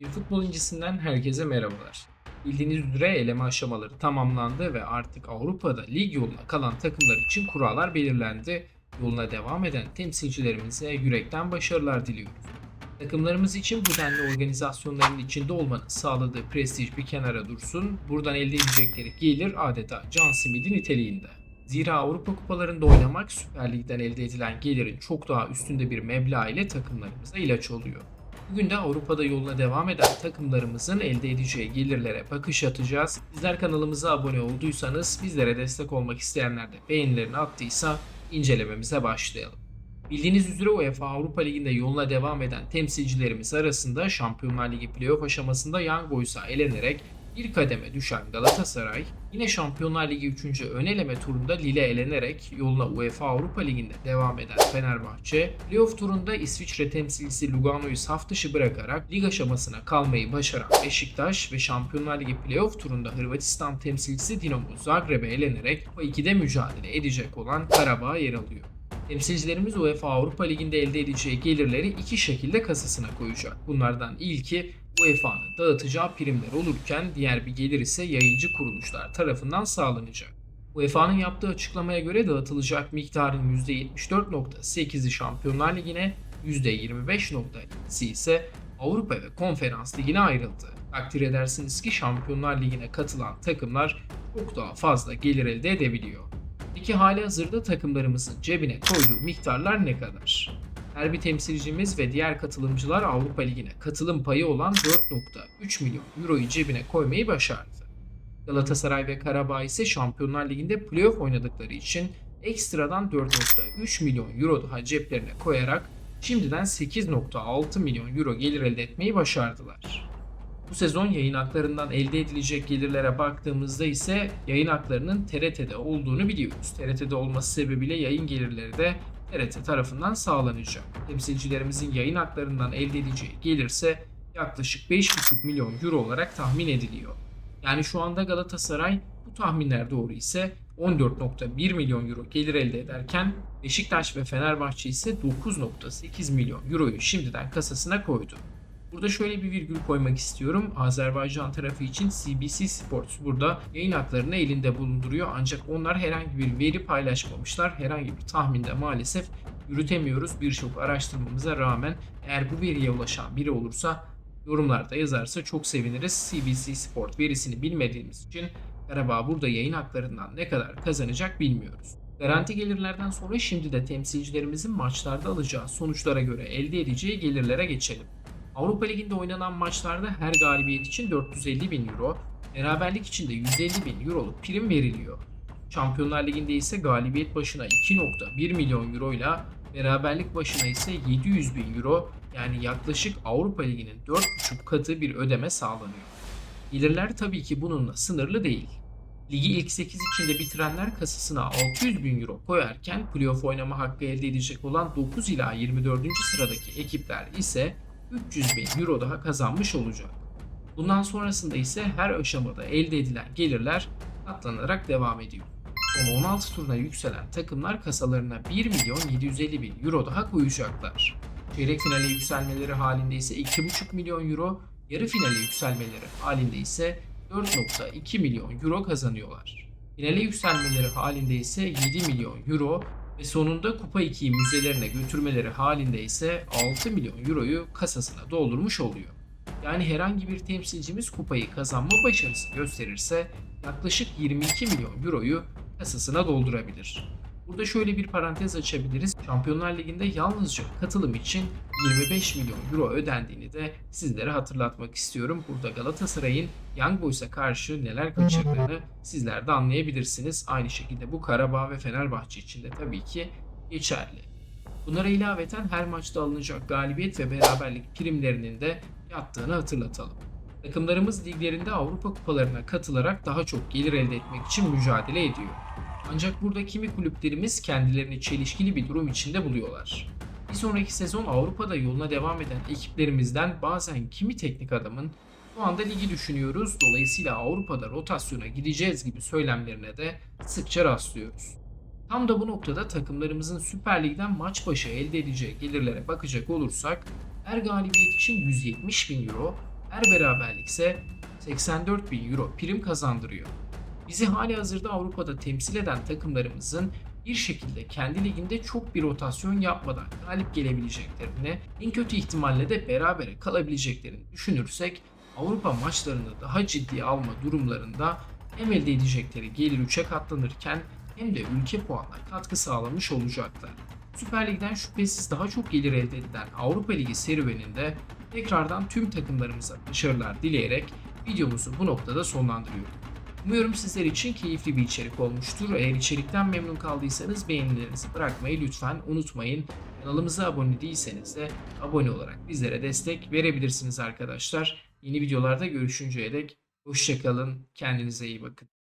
Bir futbol incisinden herkese merhabalar. Bildiğiniz üzere eleme aşamaları tamamlandı ve artık Avrupa'da lig yoluna kalan takımlar için kurallar belirlendi. Yoluna devam eden temsilcilerimize yürekten başarılar diliyoruz. Takımlarımız için bu denli organizasyonların içinde olmanın sağladığı prestij bir kenara dursun, buradan elde edecekleri gelir adeta can simidi niteliğinde. Zira Avrupa kupalarında oynamak Süper Lig'den elde edilen gelirin çok daha üstünde bir meblağ ile takımlarımıza ilaç oluyor. Bugün de Avrupa'da yoluna devam eden takımlarımızın elde edeceği gelirlere bakış atacağız. Sizler kanalımıza abone olduysanız, bizlere destek olmak isteyenler de beğenilerini attıysa incelememize başlayalım. Bildiğiniz üzere UEFA Avrupa Ligi'nde yoluna devam eden temsilcilerimiz arasında Şampiyonlar Ligi playoff aşamasında Young Boys'a elenerek bir kademe düşen Galatasaray, yine Şampiyonlar Ligi 3. ön eleme turunda Lille elenerek yoluna UEFA Avrupa Ligi'nde devam eden Fenerbahçe, playoff turunda İsviçre temsilcisi Lugano'yu saf dışı bırakarak lig aşamasına kalmayı başaran Beşiktaş ve Şampiyonlar Ligi playoff turunda Hırvatistan temsilcisi Dinamo Zagreb'e elenerek Kupa 2'de mücadele edecek olan Karabağ yer alıyor. Temsilcilerimiz UEFA Avrupa Ligi'nde elde edeceği gelirleri iki şekilde kasasına koyacak. Bunlardan ilki UEFA'nın dağıtacağı primler olurken diğer bir gelir ise yayıncı kuruluşlar tarafından sağlanacak. UEFA'nın yaptığı açıklamaya göre dağıtılacak miktarın %74.8'i Şampiyonlar Ligi'ne, %25.2'si ise Avrupa ve Konferans Ligi'ne ayrıldı. Takdir edersiniz ki Şampiyonlar Ligi'ne katılan takımlar çok daha fazla gelir elde edebiliyor. Peki hali hazırda takımlarımızın cebine koyduğu miktarlar ne kadar? Her bir temsilcimiz ve diğer katılımcılar Avrupa Ligi'ne katılım payı olan 4.3 milyon euroyu cebine koymayı başardı. Galatasaray ve Karabağ ise Şampiyonlar Ligi'nde playoff oynadıkları için ekstradan 4.3 milyon euro daha ceplerine koyarak şimdiden 8.6 milyon euro gelir elde etmeyi başardılar. Bu sezon yayın haklarından elde edilecek gelirlere baktığımızda ise yayın haklarının TRT'de olduğunu biliyoruz. TRT'de olması sebebiyle yayın gelirleri de TRT tarafından sağlanacak. Temsilcilerimizin yayın haklarından elde edeceği gelirse yaklaşık 5,5 milyon euro olarak tahmin ediliyor. Yani şu anda Galatasaray bu tahminler doğru ise 14.1 milyon euro gelir elde ederken Beşiktaş ve Fenerbahçe ise 9.8 milyon euroyu şimdiden kasasına koydu. Burada şöyle bir virgül koymak istiyorum. Azerbaycan tarafı için CBC Sports burada yayın haklarını elinde bulunduruyor. Ancak onlar herhangi bir veri paylaşmamışlar. Herhangi bir tahminde maalesef yürütemiyoruz. Birçok araştırmamıza rağmen eğer bu veriye ulaşan biri olursa yorumlarda yazarsa çok seviniriz. CBC Sport verisini bilmediğimiz için Karabağ burada yayın haklarından ne kadar kazanacak bilmiyoruz. Garanti gelirlerden sonra şimdi de temsilcilerimizin maçlarda alacağı sonuçlara göre elde edeceği gelirlere geçelim. Avrupa Ligi'nde oynanan maçlarda her galibiyet için 450 bin euro, beraberlik için de 150 bin euroluk prim veriliyor. Şampiyonlar Ligi'nde ise galibiyet başına 2.1 milyon euro ile beraberlik başına ise 700 bin euro yani yaklaşık Avrupa Ligi'nin 4,5 katı bir ödeme sağlanıyor. Gelirler tabii ki bununla sınırlı değil. Ligi ilk 8 içinde bitirenler kasasına 600 bin euro koyarken playoff oynama hakkı elde edecek olan 9 ila 24. sıradaki ekipler ise 300 bin euro daha kazanmış olacak. Bundan sonrasında ise her aşamada elde edilen gelirler katlanarak devam ediyor. Son 16 turuna yükselen takımlar kasalarına 1 milyon 750 bin euro daha koyacaklar. Çeyrek finale yükselmeleri halinde ise 2,5 milyon euro, yarı finale yükselmeleri halinde ise 4.2 milyon euro kazanıyorlar. Finale yükselmeleri halinde ise 7 milyon euro ve sonunda Kupa 2'yi müzelerine götürmeleri halinde ise 6 milyon euroyu kasasına doldurmuş oluyor. Yani herhangi bir temsilcimiz kupayı kazanma başarısı gösterirse yaklaşık 22 milyon euroyu kasasına doldurabilir. Burada şöyle bir parantez açabiliriz. Şampiyonlar Ligi'nde yalnızca katılım için 25 milyon euro ödendiğini de sizlere hatırlatmak istiyorum. Burada Galatasaray'ın Young Boys'a karşı neler kaçırdığını sizler de anlayabilirsiniz. Aynı şekilde bu Karabağ ve Fenerbahçe için de tabii ki geçerli. Bunlara ilaveten her maçta alınacak galibiyet ve beraberlik primlerinin de yattığını hatırlatalım. Takımlarımız liglerinde Avrupa kupalarına katılarak daha çok gelir elde etmek için mücadele ediyor. Ancak burada kimi kulüplerimiz kendilerini çelişkili bir durum içinde buluyorlar. Bir sonraki sezon Avrupa'da yoluna devam eden ekiplerimizden bazen kimi teknik adamın şu anda ligi düşünüyoruz dolayısıyla Avrupa'da rotasyona gideceğiz gibi söylemlerine de sıkça rastlıyoruz. Tam da bu noktada takımlarımızın Süper Lig'den maç başı elde edeceği gelirlere bakacak olursak her galibiyet için 170 bin euro, Her beraberlik ise 84 bin euro prim kazandırıyor. Bizi hali hazırda Avrupa'da temsil eden takımlarımızın bir şekilde kendi liginde çok bir rotasyon yapmadan galip gelebileceklerini, en kötü ihtimalle de berabere kalabileceklerini düşünürsek Avrupa maçlarını daha ciddiye alma durumlarında hem elde edecekleri gelir 3'e katlanırken hem de ülke puanına katkı sağlamış olacaklar. Süper Lig'den şüphesiz daha çok gelir elde edilen Avrupa Ligi serüveninde tekrardan tüm takımlarımıza başarılar dileyerek videomuzu bu noktada sonlandırıyorum. Umuyorum sizler için keyifli bir içerik olmuştur. Eğer içerikten memnun kaldıysanız beğenilerinizi bırakmayı lütfen unutmayın. Kanalımıza abone değilseniz de abone olarak bizlere destek verebilirsiniz arkadaşlar. Yeni videolarda görüşünceye dek hoşçakalın, kendinize iyi bakın.